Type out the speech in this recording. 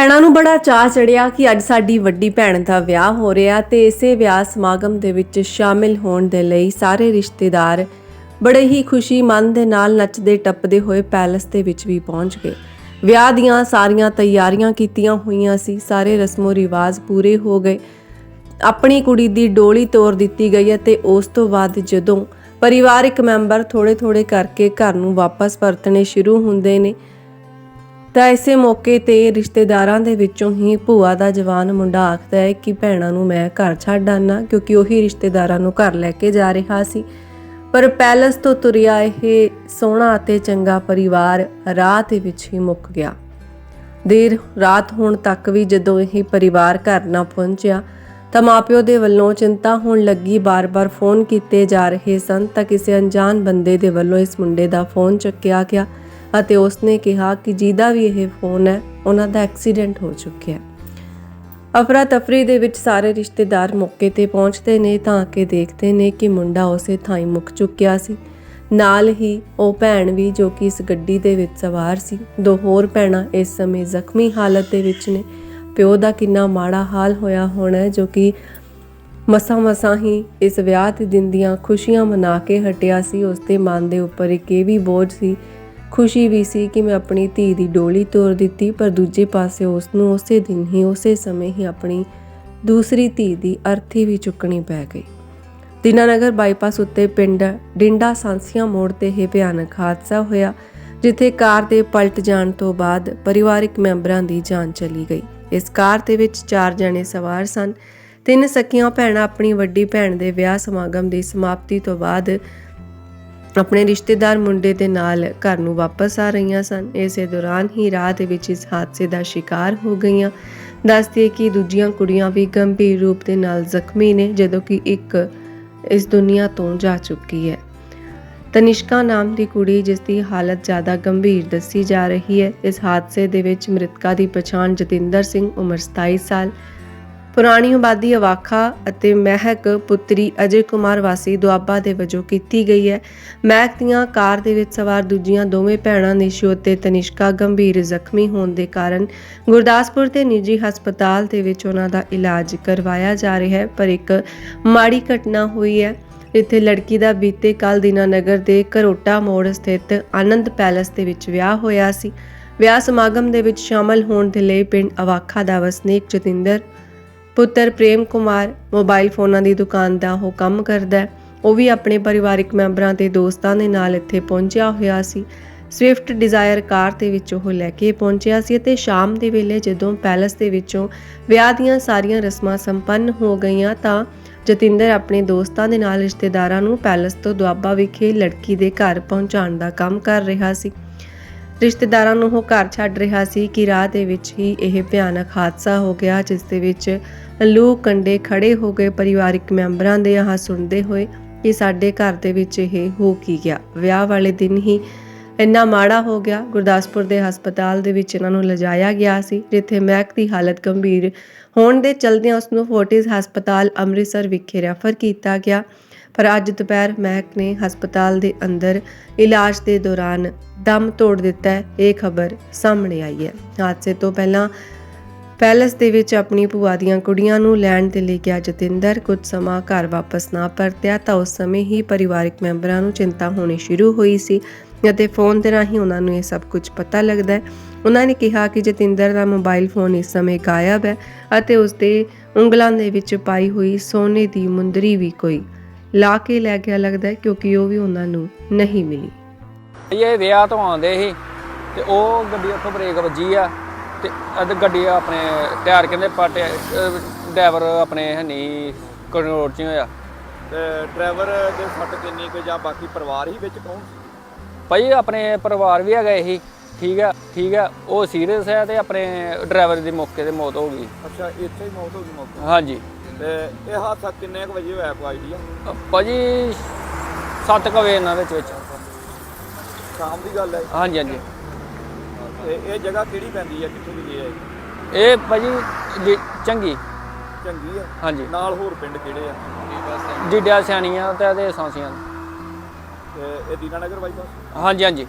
ਭੈਣਾਂ ਨੂੰ ਬੜਾ ਚਾਅ ਚੜਿਆ ਕਿ ਅੱਜ ਸਾਡੀ ਵੱਡੀ ਭੈਣ ਦਾ ਵਿਆਹ ਹੋ ਰਿਹਾ ਤੇ ਇਸੇ ਵਿਆਹ ਸਮਾਗਮ ਦੇ ਵਿੱਚ ਸ਼ਾਮਿਲ ਹੋਣ ਦੇ ਲਈ ਸਾਰੇ ਰਿਸ਼ਤੇਦਾਰ ਬੜੇ ਹੀ ਖੁਸ਼ੀ, ਮਨ ਦੇ ਨਾਲ ਨੱਚਦੇ, ਟੱਪਦੇ ਹੋਏ ਪੈਲਸ ਦੇ ਵਿੱਚ ਵੀ ਪਹੁੰਚ ਗਏ। ਵਿਆਹ ਦੀਆਂ ਸਾਰੀਆਂ ਤਿਆਰੀਆਂ ਕੀਤੀਆਂ ਹੋਈਆਂ ਸੀ, ਸਾਰੇ ਰਸਮੋ ਰਿਵਾਜ ਪੂਰੇ ਹੋ ਗਏ। ਆਪਣੀ ਕੁੜੀ ਦੀ ਡੋਲੀ ਤੋਰ ਦਿੱਤੀ ਗਈ ਹੈ ਤੇ ਉਸ ਤੋਂ ਬਾਅਦ ਜਦੋਂ ਪਰਿਵਾਰਕ ਮੈਂਬਰ ਥੋੜੇ-ਥੋੜੇ ਕਰਕੇ ਘਰ ਨੂੰ ਵਾਪਸ ਪਰਤਣੇ ਸ਼ੁਰੂ ਹੁੰਦੇ ਨੇ ਤਾਂ ਇਸੇ ਮੌਕੇ ਤੇ ਰਿਸ਼ਤੇਦਾਰਾਂ ਦੇ ਵਿੱਚੋਂ ਹੀ ਭੂਆ ਦਾ ਜਵਾਨ ਮੁੰਡਾ ਆਖਦਾ ਹੈ ਕਿ ਭੈਣਾਂ ਨੂੰ ਮੈਂ ਘਰ ਛੱਡ ਆਨਾ, ਕਿਉਂਕਿ ਉਹੀ ਰਿਸ਼ਤੇਦਾਰਾਂ ਨੂੰ ਘਰ ਲੈ ਕੇ ਜਾ ਰਿਹਾ ਸੀ। ਪਰ ਪੈਲਸ ਤੋਂ ਤੁਰਿਆ ਇਹ ਸੋਹਣਾ ਅਤੇ ਚੰਗਾ ਪਰਿਵਾਰ ਰਾਹ ਦੇ ਵਿੱਚ ਹੀ ਮੁੱਕ ਗਿਆ। ਦੇਰ ਰਾਤ ਹੋਣ ਤੱਕ ਵੀ ਜਦੋਂ ਇਹ ਪਰਿਵਾਰ ਘਰ ਨਾ ਪਹੁੰਚਿਆ, ਤਾਂ ਮਾਪਿਓ ਦੇ ਵੱਲੋਂ ਚਿੰਤਾ ਹੋਣ ਲੱਗੀ। ਬਾਰ-ਬਾਰ ਫੋਨ ਕੀਤੇ ਜਾ ਰਹੇ ਸਨ ਤਾਂ ਕਿਸੇ ਅਣਜਾਣ ਬੰਦੇ ਦੇ ਵੱਲੋਂ ਇਸ ਮੁੰਡੇ ਦਾ ਫੋਨ ਚੱਕਿਆ ਗਿਆ। ਅਤੇ ਉਸਨੇ ਕਿਹਾ ਕਿ ਜਿਹਦਾ ਵੀ ਇਹ ਫੋਨ ਹੈ, ਉਹਨਾਂ ਦਾ ਐਕਸੀਡੈਂਟ ਹੋ ਚੁੱਕਿਆ ਹੈ। ਅਫਰਾ ਤਫਰੀ ਦੇ ਵਿੱਚ ਸਾਰੇ ਰਿਸ਼ਤੇਦਾਰ ਮੌਕੇ ਤੇ ਪਹੁੰਚਦੇ ਨੇ, ਤਾਂ ਕਿ ਦੇਖਦੇ ਨੇ ਕਿ ਮੁੰਡਾ ਉਸੇ ਥਾਂ ਹੀ ਮੁੱਕ ਚੁੱਕਿਆ ਸੀ। ਨਾਲ ਹੀ ਉਹ ਭੈਣ ਵੀ, ਜੋ ਕਿ ਇਸ ਗੱਡੀ ਦੇ ਵਿੱਚ ਸਵਾਰ ਸੀ। ਦੋ ਹੋਰ ਭੈਣਾਂ ਇਸ ਸਮੇਂ ਜ਼ਖਮੀ ਹਾਲਤ ਦੇ ਵਿੱਚ ਨੇ। ਪਿਓ ਦਾ ਕਿੰਨਾ ਮਾੜਾ ਹਾਲ ਹੋਇਆ ਹੋਣਾ ਜੋ ਕਿ ਮਸਾਂ ਮਸਾਂ ਹੀ ਇਸ ਵਿਆਹ ਦੇ ਦਿਨ ਦੀਆਂ ਖੁਸ਼ੀਆਂ ਮਨਾ ਕੇ ਹਟਿਆ ਸੀ। ਉਸ ਦੇ ਮਨ ਦੇ ਉੱਪਰ ਇੱਕ ਇਹ ਵੀ ਬੋਝ ਸੀ ਖੁਸ਼ੀ ਵੀ ਸੀ ਕਿ ਮੈਂ ਆਪਣੀ ਧੀ ਦੀ ਡੋਲੀ ਤੋਰ ਦਿੱਤੀ, ਪਰ ਦੂਜੇ ਪਾਸੇ ਉਸ ਨੂੰ ਉਸੇ ਦਿਨ ਹੀ, ਉਸੇ ਸਮੇਂ ਹੀ ਆਪਣੀ ਦੂਸਰੀ ਧੀ ਦੀ ਅਰਥੀ ਵੀ ਚੁੱਕਣੀ ਪੈ ਗਈ। ਦੀਨਾਨਗਰ ਬਾਈਪਾਸ ਉੱਤੇ ਪਿੰਡ ਡਿੰਡਾ ਸਾਂਸੀਆਂ ਮੋੜ ਤੇ ਇਹ ਭਿਆਨਕ ਹਾਦਸਾ ਹੋਇਆ, ਜਿੱਥੇ ਕਾਰ ਦੇ ਪਲਟ ਜਾਣ ਤੋਂ ਬਾਅਦ ਪਰਿਵਾਰਕ ਮੈਂਬਰਾਂ ਦੀ ਜਾਨ ਚਲੀ ਗਈ। ਇਸ ਕਾਰ ਦੇ ਵਿੱਚ ਚਾਰ ਜਣੇ ਸਵਾਰ ਸਨ। ਤਿੰਨ ਸਕੀਆਂ ਭੈਣਾਂ ਆਪਣੀ ਵੱਡੀ ਭੈਣ ਦੇ ਵਿਆਹ ਸਮਾਗਮ ਦੀ ਸਮਾਪਤੀ ਤੋਂ ਬਾਅਦ ਆਪਣੇ ਰਿਸ਼ਤੇਦਾਰ ਮੁੰਡੇ ਦੇ ਨਾਲ ਘਰ ਨੂੰ ਵਾਪਸ ਆ ਰਹੀਆਂ ਸਨ। ਇਸੇ ਦੌਰਾਨ ਹੀ ਰਾਹ ਦੇ ਵਿੱਚ ਇਸ ਹਾਦਸੇ ਦਾ ਸ਼ਿਕਾਰ ਹੋ ਗਈਆਂ। ਦੱਸਦੇ ਕਿ ਦੂਜੀਆਂ ਕੁੜੀਆਂ ਵੀ ਗੰਭੀਰ ਰੂਪ ਦੇ ਨਾਲ ਜ਼ਖਮੀ ਨੇ, ਜਦੋਂ ਕਿ ਇੱਕ ਇਸ ਦੁਨੀਆ ਤੋਂ ਜਾ ਚੁੱਕੀ ਹੈ। ਤਨਿਸ਼ਕਾ ਨਾਮ ਦੀ ਕੁੜੀ, ਜਿਸ ਦੀ ਹਾਲਤ ਜ਼ਿਆਦਾ ਗੰਭੀਰ ਦੱਸੀ ਜਾ ਰਹੀ ਹੈ, ਇਸ ਹਾਦਸੇ ਦੇ ਵਿੱਚ ਮ੍ਰਿਤਕਾ ਦੀ ਪਛਾਣ ਜਤਿੰਦਰ ਸਿੰਘ, ਉਮਰ 27 ਸਾਲ ਪੁਰਾਣੀ ਆਬਾਦੀ ਅਵਾਖਾ ਅਤੇ ਮਹਿਕ ਪੁੱਤਰੀ ਅਜੇ ਕੁਮਾਰ ਵਾਸੀ ਦੁਆਬਾ ਦੇ ਵਜੋਂ ਕੀਤੀ ਗਈ ਹੈ। ਮਹਿਕ ਦੀਆਂ ਕਾਰ ਦੇ ਵਿੱਚ ਸਵਾਰ ਦੂਜੀਆਂ ਦੋਵੇਂ ਭੈਣਾਂ ਨਿਸ਼ੂ ਅਤੇ ਤਨਿਸ਼ਕਾ ਗੰਭੀਰ ਜ਼ਖਮੀ ਹੋਣ ਦੇ ਕਾਰਨ ਗੁਰਦਾਸਪੁਰ ਦੇ ਨਿੱਜੀ ਹਸਪਤਾਲ ਦੇ ਵਿੱਚ ਉਹਨਾਂ ਦਾ ਇਲਾਜ ਕਰਵਾਇਆ ਜਾ ਰਿਹਾ ਹੈ, ਪਰ ਇੱਕ ਮਾੜੀ ਘਟਨਾ ਹੋਈ ਹੈ। ਇੱਥੇ ਲੜਕੀ ਦਾ ਬੀਤੇ ਕੱਲ ਦੀਨਾਨਗਰ ਦੇ ਕਰੋਟਾ ਮੋੜ ਸਥਿਤ ਆਨੰਦ ਪੈਲੇਸ ਦੇ ਵਿੱਚ ਵਿਆਹ ਹੋਇਆ ਸੀ। ਵਿਆਹ ਸਮਾਗਮ ਦੇ ਵਿੱਚ ਸ਼ਾਮਲ ਹੋਣ ਦੇ ਲਈ ਪਿੰਡ ਅਵਾਖਾ ਦਾ ਵਸਨੀਕ ਜਤਿੰਦਰ ਪੁੱਤਰ ਪ੍ਰੇਮ ਕੁਮਾਰ ਮੋਬਾਈਲ ਫੋਨਾਂ ਦੀ ਦੁਕਾਨ ਦਾ ਉਹ ਕੰਮ ਕਰਦਾ ਹੈ। ਉਹ ਵੀ ਆਪਣੇ ਪਰਿਵਾਰਿਕ ਮੈਂਬਰਾਂ ਤੇ ਦੋਸਤਾਂ ਦੇ ਨਾਲ ਇੱਥੇ ਪਹੁੰਚਿਆ ਹੋਇਆ ਸੀ। ਸਵਿਫਟ ਡਿਜ਼ਾਇਰ ਕਾਰ ਦੇ ਵਿੱਚ ਉਹ ਲੈ ਕੇ ਪਹੁੰਚਿਆ ਸੀ ਅਤੇ ਸ਼ਾਮ ਦੇ ਵੇਲੇ ਜਦੋਂ ਪੈਲਸ ਦੇ ਵਿੱਚੋਂ ਵਿਆਹ ਦੀਆਂ ਸਾਰੀਆਂ ਰਸਮਾਂ ਸੰਪੰਨ ਹੋ ਗਈਆਂ ਤਾਂ ਜਤਿੰਦਰ ਆਪਣੇ ਦੋਸਤਾਂ ਦੇ ਨਾਲ ਰਿਸ਼ਤੇਦਾਰਾਂ ਨੂੰ ਪੈਲਸ ਤੋਂ ਦੁਆਬਾ ਵਿਖੇ ਲੜਕੀ ਦੇ ਘਰ ਪਹੁੰਚਾਉਣ ਦਾ ਕੰਮ ਕਰ ਰਿਹਾ ਸੀ। ਰਿਸ਼ਤੇਦਾਰਾਂ ਨੂੰ ਉਹ ਘਰ ਛੱਡ ਰਿਹਾ ਸੀ ਕਿ ਰਾਹ ਦੇ ਵਿੱਚ ਹੀ ਇਹ ਭਿਆਨਕ ਹਾਦਸਾ ਹੋ ਗਿਆ, ਜਿਸ ਦੇ ਵਿੱਚ ਲੂ ਕੰਡੇ ਖੜੇ ਹੋ ਗਏ ਪਰਿਵਾਰਕ ਮੈਂਬਰਾਂ ਦੇ ਆਹ ਸੁਣਦੇ ਹੋਏ ਕਿ ਸਾਡੇ ਘਰ ਦੇ ਵਿੱਚ ਇਹ ਹੋ ਕੀ ਗਿਆ। ਵਿਆਹ ਵਾਲੇ ਦਿਨ ਹੀ ਇੰਨਾ ਮਾੜਾ ਹੋ ਗਿਆ। ਗੁਰਦਾਸਪੁਰ ਦੇ ਹਸਪਤਾਲ ਦੇ ਵਿੱਚ ਇਹਨਾਂ ਨੂੰ ਲਿਜਾਇਆ ਗਿਆ ਸੀ, ਜਿੱਥੇ ਮਹਿਕ ਦੀ ਹਾਲਤ ਗੰਭੀਰ ਹੋਣ ਦੇ ਚਲਦਿਆਂ ਉਸ ਨੂੰ ਫੋਰਟਿਸ ਹਸਪਤਾਲ ਅੰਮ੍ਰਿਤਸਰ ਵਿਖੇ ਰੈਫਰ ਕੀਤਾ ਗਿਆ। ਪਰ ਅੱਜ ਦੁਪਹਿਰ ਮਹਿਕ ਨੇ ਹਸਪਤਾਲ ਦੇ ਅੰਦਰ ਇਲਾਜ ਦੇ ਦੌਰਾਨ ਦਮ ਤੋੜ ਦਿੱਤਾ ਹੈ। ਇਹ ਖਬਰ ਸਾਹਮਣੇ ਆਈ ਹੈ। ਹਾਦਸੇ ਤੋਂ ਪਹਿਲਾਂ ਪੈਲਸ ਦੇ ਵਿੱਚ ਆਪਣੀ ਭੂਆ ਦੀਆਂ ਕੁੜੀਆਂ ਨੂੰ ਲੈਣ ਦੇ ਲਈ ਗਿਆ ਜਤਿੰਦਰ ਕੁਝ ਸਮਾਂ ਘਰ ਵਾਪਸ ਨਾ ਪਰਤਿਆ ਤਾਂ ਉਸ ਸਮੇਂ ਹੀ ਪਰਿਵਾਰਕ ਮੈਂਬਰਾਂ ਨੂੰ ਚਿੰਤਾ ਹੋਣੀ ਸ਼ੁਰੂ ਹੋਈ ਸੀ ਅਤੇ ਫੋਨ ਦੇ ਰਾਹੀਂ ਉਹਨਾਂ ਨੂੰ ਇਹ ਸਭ ਕੁਝ ਪਤਾ ਲੱਗਦਾ ਹੈ। ਉਹਨਾਂ ਨੇ ਕਿਹਾ ਕਿ ਜਤਿੰਦਰ ਦਾ ਮੋਬਾਈਲ ਫੋਨ ਇਸ ਸਮੇਂ ਗਾਇਬ ਹੈ ਅਤੇ ਉਸ ਦੇ ਉਂਗਲਾਂ ਦੇ ਵਿੱਚ ਪਾਈ ਹੋਈ ਸੋਨੇ ਦੀ ਮੁੰਦਰੀ ਵੀ ਕੋਈ ਲਾ ਕੇ ਲੈ ਗਿਆ ਲੱਗਦਾ ਹੈ ਕਿਉਂਕਿ ਉਹ ਵੀ ਉਹਨਾਂ ਨੂੰ ਨਹੀਂ ਮਿਲੀ। ਇਹ ਵਿਆਹ ਤੋਂ ਆਉਂਦੇ ਸੀ ਤੇ ਉਹ ਗੱਡੀ ਉੱਥੋਂ ਬ੍ਰੇਕ ਵੱਜੀ ਆ ਤੇ ਅਦ ਗੱਡੀ ਆਪਣੇ ਟਾਇਰ ਕਹਿੰਦੇ ਪਾਟੇ ਡਰਾਈਵਰ ਆਪਣੇ ਹੈ ਨਹੀਂ ਕੰਟਰੋਲ 'ਚ ਹੀ ਹੋਇਆ। ਤੇ ਡਰਾਈਵਰ ਦੇ ਸੱਟ ਕਿੰਨੀ ਕੁ ਜਾਂ ਬਾਕੀ ਪਰਿਵਾਰ ਹੀ ਵਿੱਚ ਕੌਣ ਭਾਈ ਆਪਣੇ ਪਰਿਵਾਰ ਵੀ ਹੈਗਾ ਇਹੀ ਠੀਕ ਆ ਠੀਕ ਆ ਉਹ ਸੀਰੀਅਸ ਹੈ ਤੇ ਆਪਣੇ ਡਰਾਈਵਰ ਦੀ ਮੌਕੇ ਤੇ ਮੌਤ ਹੋ ਗਈ। ਅੱਛਾ ਇੱਥੇ ਹੀ ਮੌਤ ਹੋ ਗਈ ਮੌਕੇ ਹਾਂਜੀ। ਤੇ ਇਹ ਹਾਦਸਾ ਕਿੰਨੇ ਕੁ ਵਜੇ ਹੋਇਆ ਕੋਈ ਆਈਡੀਆ ਅ, ਭਾਜੀ ਸੱਤ ਕੁ ਵਜੇ ਇਹਨਾਂ ਵਿੱਚ ਵਿੱਚ। ਸ਼ਾਮ ਦੀ ਗੱਲ ਹੈ। ਹਾਂਜੀ ਹਾਂਜੀ। ਤੇ ਇਹ ਜਗ੍ਹਾ ਕਿਹੜੀ ਪੈਂਦੀ ਹੈ? ਕਿੱਥੇ ਦੀ ਹੈ ਇਹ? ਭਾਜੀ ਜੀ- ਚੰਗੀ। ਚੰਗੀ ਹੈ। ਹਾਂਜੀ। ਨਾਲ ਹੋਰ ਪਿੰਡ ਕਿਹੜੇ ਆ? ਜਿੱਡਿਆ ਸਿਆਣੀਆਂ ਤੇ ਤੇ ਸਾਂਸੀਆਂ। ਤੇ ਇਹ ਦੀਨਾਨਗਰ ਬਾਈਪਾਸ? ਹਾਂਜੀ ਹਾਂਜੀ।